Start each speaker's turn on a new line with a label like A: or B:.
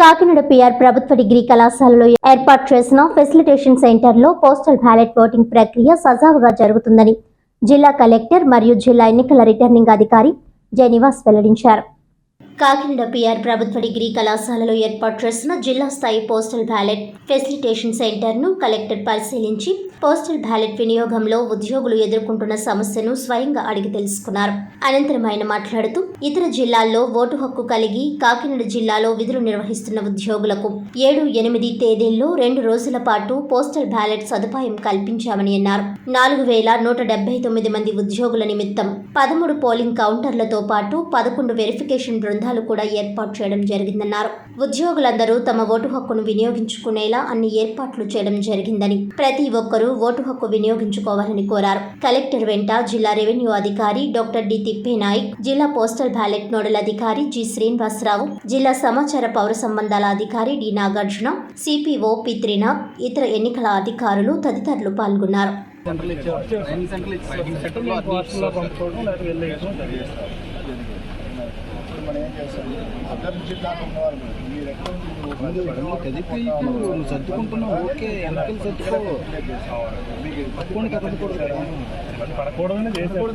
A: Kakinada PR ప్రభుత్వ degree కళాశాలలో ఏర్పాటు చేసిన ఫెసిలిటేషన్ సెంటర్లో పోస్టల్ బ్యాలెట్ ఓటింగ్ ప్రక్రియ సజావుగా జరుగుతుందని జిల్లా కలెక్టర్ మరియు జిల్లా ఎన్నికల రిటర్నింగ్ అధికారి జయనివాస్ వెల్లడించారు. కాకినాడ పిఆర్ ప్రభుత్వ డిగ్రీ కళాశాలలో ఏర్పాటు చేసిన జిల్లా స్థాయి పోస్టల్ బ్యాలెట్ ఫెసిలిటేషన్ సెంటర్ను కలెక్టర్ పరిశీలించి పోస్టల్ బ్యాలెట్ వినియోగంలో ఉద్యోగులు ఎదుర్కొంటున్న సమస్యను స్వయంగా అడిగి తెలుసుకున్నారు. అనంతరం ఆయన మాట్లాడుతూ ఇతర జిల్లాల్లో ఓటు హక్కు కలిగి కాకినాడ జిల్లాలో విధులు నిర్వహిస్తున్న ఉద్యోగులకు ఏడు ఎనిమిది తేదీల్లో రెండు రోజుల పాటు పోస్టల్ బ్యాలెట్ సదుపాయం కల్పించామని అన్నారు. నాలుగు వేల నూట డెబ్బై తొమ్మిది మంది ఉద్యోగుల నిమిత్తం పదమూడు పోలింగ్ కౌంటర్లతో పాటు పదకొండు వెరిఫికేషన్ బృందాలు కూడా ఏర్పాటు చేయడం జరిగిందన్నారు. ఉద్యోగులందరూ తమ ఓటు హక్కును వినియోగించుకునేలా అన్ని ఏర్పాట్లు చేయడం జరిగిందని ప్రతి ఒక్కరూ ఓటు హక్కు వినియోగించుకోవాలని కోరారు. కలెక్టర్ వెంట జిల్లా రెవెన్యూ అధికారి డాక్టర్ డి తిప్పేనాయక్ జిల్లా పోస్టల్ బ్యాలెట్ నోడల్ అధికారి జి శ్రీనివాసరావు జిల్లా సమాచార పౌర సంబంధాల అధికారి D Nagarjuna CPO P Trinath ఇతర ఎన్నికల అధికారులు తదితరులు పాల్గొన్నారు.
B: సెంటర్లు ఇచ్చారు సెంటర్లు ఇచ్చారు సెంటర్లో నువ్వు సర్దుకుంటున్నావు ఓకే ఎన్నికలు సర్దుకో
C: పడకూడదని